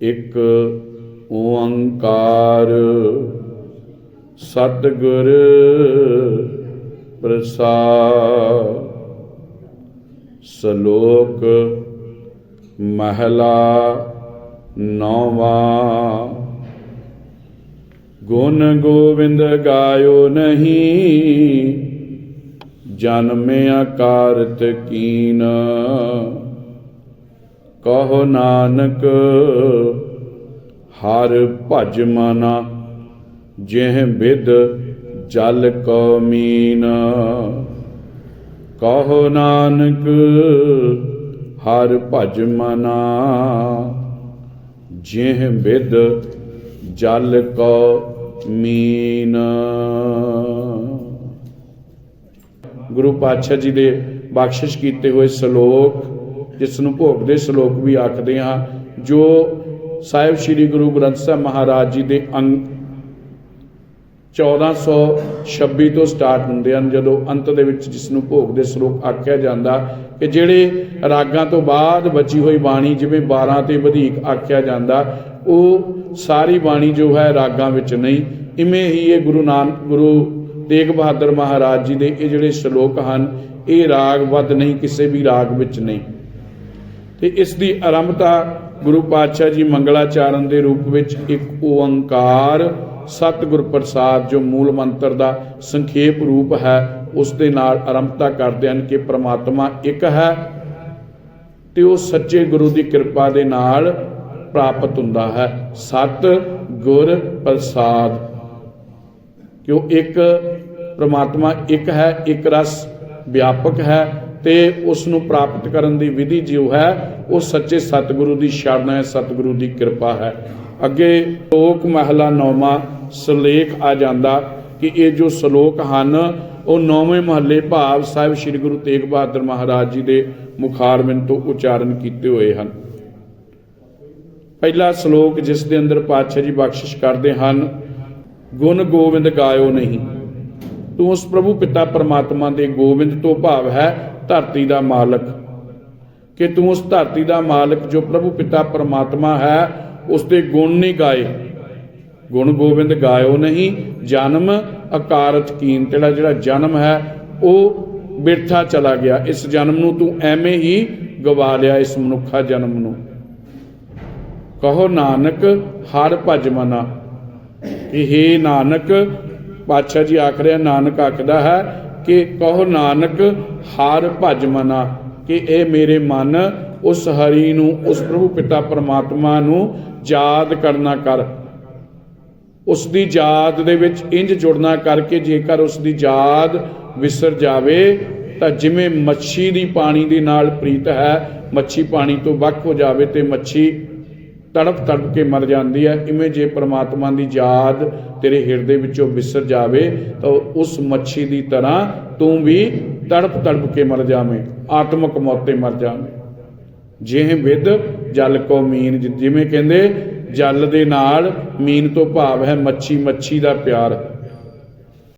ਇੱਕ ਓੰਕਾਰ। ਸਤਿਗੁਰ ਪ੍ਰਸਾਦ। ਸ਼ਲੋਕ ਮਹਲਾ ਨੌਵਾਂ। ਗੁਣ ਗੋਬਿੰਦ ਗਾਇਓ ਨਹੀਂ। ਜਨਮਿਆ ਅਕਾਰਤ ਕੀਨ। ਕਹੋ ਨਾਨਕ, ਹਰ ਭਜ ਮਨਾ, ਜਿਹ ਬਿਦ ਜਲ ਕੋ ਮੀਨ। ਕਹੋ ਨਾਨਕ, ਹਰ ਭਜ ਮਨਾ, ਜਿਹ ਬਿਦ ਜਲ ਕੋ ਮੀਨ। ਗੁਰੂ ਪਾਤਸ਼ਾਹ ਜੀ ਦੇ ਬਖਸ਼ਿਸ਼ ਕੀਤੇ ਹੋਏ ਸ਼ਲੋਕ ਜਿਸ ਨੂੰ ਭੋਗ ਦੇ ਸ਼ਲੋਕ ਵੀ ਆਖਦੇ ਹਾਂ, ਜੋ ਸਾਹਿਬ ਸ੍ਰੀ ਗੁਰੂ ਗ੍ਰੰਥ ਸਾਹਿਬ ਮਹਾਰਾਜ ਜੀ ਦੇ ਅੰਗ 1426 ਤੋਂ ਸਟਾਰਟ ਹੁੰਦੇ ਹਨ, ਜਦੋਂ ਅੰਤ ਦੇ ਵਿੱਚ ਜਿਸ ਨੂੰ ਭੋਗ ਦੇ ਸ਼ਲੋਕ ਆਖਿਆ ਜਾਂਦਾ, ਕਿ ਜਿਹੜੇ ਰਾਗਾਂ ਤੋਂ ਬਾਅਦ ਬਚੀ ਹੋਈ ਬਾਣੀ, ਜਿਵੇਂ 12 ਤੇ ਵਧੇਕ ਆਖਿਆ ਜਾਂਦਾ, ਉਹ ਸਾਰੀ ਬਾਣੀ ਜੋ ਹੈ ਰਾਗਾਂ ਵਿੱਚ ਨਹੀਂ, ਇਵੇਂ ਹੀ ਇਹ ਗੁਰੂ ਨਾਨਕ, ਗੁਰੂ ਤੇਗ ਬਹਾਦਰ ਮਹਾਰਾਜ ਜੀ ਦੇ ਇਹ ਜਿਹੜੇ ਸ਼ਲੋਕ ਹਨ, ਇਹ ਰਾਗ ਵੱਧ ਨਹੀਂ, ਕਿਸੇ ਵੀ ਰਾਗ ਵਿੱਚ ਨਹੀਂ। ਤੇ ਇਸ ਦੀ ਆਰੰਭਤਾ ਗੁਰੂ ਪਾਤਸ਼ਾਹ ਜੀ ਮੰਗਲਾਚਾਰਨ ਦੇ ਰੂਪ ਵਿੱਚ ਇੱਕ ਓੰਕਾਰ ਸਤਿਗੁਰ ਪ੍ਰਸਾਦ ਜੋ ਮੂਲ ਮੰਤਰ ਦਾ ਸੰਖੇਪ ਰੂਪ ਹੈ, ਉਸ ਦੇ ਨਾਲ ਆਰੰਭਤਾ ਕਰਦੇ ਹਨ ਕਿ ਪ੍ਰਮਾਤਮਾ ਇੱਕ ਹੈ ਤੇ ਉਹ ਸੱਚੇ ਗੁਰੂ ਦੀ ਕਿਰਪਾ ਦੇ ਨਾਲ ਪ੍ਰਾਪਤ ਹੁੰਦਾ ਹੈ। ਸਤ ਗੁਰ ਪ੍ਰਸਾਦ ਕਿ ਉਹ ਇੱਕ ਪ੍ਰਮਾਤਮਾ ਇੱਕ ਹੈ, ਇੱਕ ਰਸ ਵਿਆਪਕ ਹੈ ਤੇ ਉਸ ਨੂੰ ਪ੍ਰਾਪਤ ਕਰਨ ਦੀ ਵਿਧੀ ਜੋ ਹੈ, ਉਹ ਸੱਚੇ ਸਤਿਗੁਰੂ ਦੀ ਸ਼ਰਨ ਹੈ, ਸਤਿਗੁਰੂ ਦੀ ਕਿਰਪਾ ਹੈ। ਅੱਗੇ ਲੋਕ ਮਹਲਾ ਨੌਵਾਂ, ਸਲੇਖ ਆ ਜਾਂਦਾ ਕਿ ਇਹ ਜੋ ਸ਼ਲੋਕ ਹਨ, ਉਹ ਨੌਵੇਂ ਮਹੱਲੇ ਭਾਵ ਸਾਹਿਬ ਸ੍ਰੀ ਗੁਰੂ ਤੇਗ ਬਹਾਦਰ ਮਹਾਰਾਜ ਜੀ ਦੇ ਮੁਖਾਰਬਿੰਦ ਤੋਂ ਉਚਾਰਨ ਕੀਤੇ ਹੋਏ ਹਨ। ਪਹਿਲਾ ਸ਼ਲੋਕ ਜਿਸ ਦੇ ਅੰਦਰ ਪਾਤਸ਼ਾਹ ਜੀ ਬਖਸ਼ਿਸ਼ ਕਰਦੇ ਹਨ, ਗੁਣ ਗੋਬਿੰਦ ਗਾਇਓ ਨਹੀਂ। ਤੂੰ ਉਸ ਪ੍ਰਭੂ ਪਿਤਾ ਪਰਮਾਤਮਾ ਦੇ ਗੋਬਿੰਦ ਤੋਂ ਭਾਵ ਹੈ ਧਰਤੀ ਦਾ ਮਾਲਕ। ਕਿ ਤੂੰ ਉਸ ਧਰਤੀ ਦਾ ਮਾਲਕ ਜੋ ਪ੍ਰਭੂ ਪਿਤਾ ਪਰਮਾਤਮਾ ਹੈ ਉਸ ਦੇ ਗੁਣ ਨਹੀਂ ਗਾਏ। ਗੁਣ ਗੋਬਿੰਦ ਗਾਇਓ ਨਹੀਂ, ਜਨਮ ਅਕਾਰਤ ਕੀਨ। ਤੇਰਾ ਜਿਹੜਾ ਜਨਮ ਹੈ, ਉਹ ਬਿਰਥਾ ਚਲਾ ਗਿਆ। ਇਸ ਜਨਮ ਨੂੰ ਤੂੰ ਐਵੇਂ ਹੀ ਗਵਾ ਲਿਆ, ਇਸ ਮਨੁੱਖਾ ਜਨਮ ਨੂੰ। ਕਹੋ ਨਾਨਕ, ਹਰ ਭਜ ਮਨਾ। ਕਿ हे ਨਾਨਕ, ਪਾਤਸ਼ਾਹ ਜੀ ਆਖ ਰਿਹਾ ਨਾਨਕ ਆਖਦਾ ਹੈ ਕਿ ਕਹੋ ਨਾਨਕ, ਹਾਰ ਭਜ ਮਨਾ, ਕਿ ਇਹ ਮੇਰੇ ਮਨ, ਉਸ ਹਰੀ ਨੂੰ, ਉਸ ਪ੍ਰਭੂ ਪਿਤਾ ਪਰਮਾਤਮਾ ਨੂੰ ਯਾਦ ਕਰਨਾ ਕਰ। ਉਸ ਦੀ ਯਾਦ ਦੇ ਵਿੱਚ ਇੰਜ ਜੁੜਨਾ ਕਰਕੇ ਜੇਕਰ ਉਸ ਦੀ ਯਾਦ ਵਿਸਰ ਜਾਵੇ, ਤਾਂ ਜਿਵੇਂ ਮੱਛੀ ਦੀ ਪਾਣੀ ਦੇ ਨਾਲ ਪ੍ਰੀਤ ਹੈ, ਮੱਛੀ ਪਾਣੀ ਤੋਂ ਵੱਖ ਹੋ ਜਾਵੇ ਤੇ ਮੱਛੀ ਤੜਪ ਤੜਪ ਕੇ ਮਰ ਜਾਂਦੀ ਹੈ। ਇਵੇਂ ਜੇ ਪ੍ਰਮਾਤਮਾ ਦੀ ਯਾਦ ਤੇਰੇ ਹਿਰਦੇ ਵਿੱਚੋਂ ਵਿਸਰ ਜਾਵੇ, ਤਾਂ ਉਸ ਮੱਛੀ ਦੀ ਤਰ੍ਹਾਂ ਤੂੰ ਵੀ ਤੜਪ ਤੜਪ ਕੇ ਮਰ ਜਾਵੇਂ, ਆਤਮਕ ਮੌਤੇ ਮਰ ਜਾਵੇਂ। ਜਿਹ ਵਿਦ ਜਲ ਕੋ ਮੀਨ ਜਿਵੇਂ ਕਹਿੰਦੇ ਜਲ ਦੇ ਨਾਲ ਮੀਨ ਤੋਂ ਭਾਵ ਹੈ ਮੱਛੀ ਮੱਛੀ ਦਾ ਪਿਆਰ।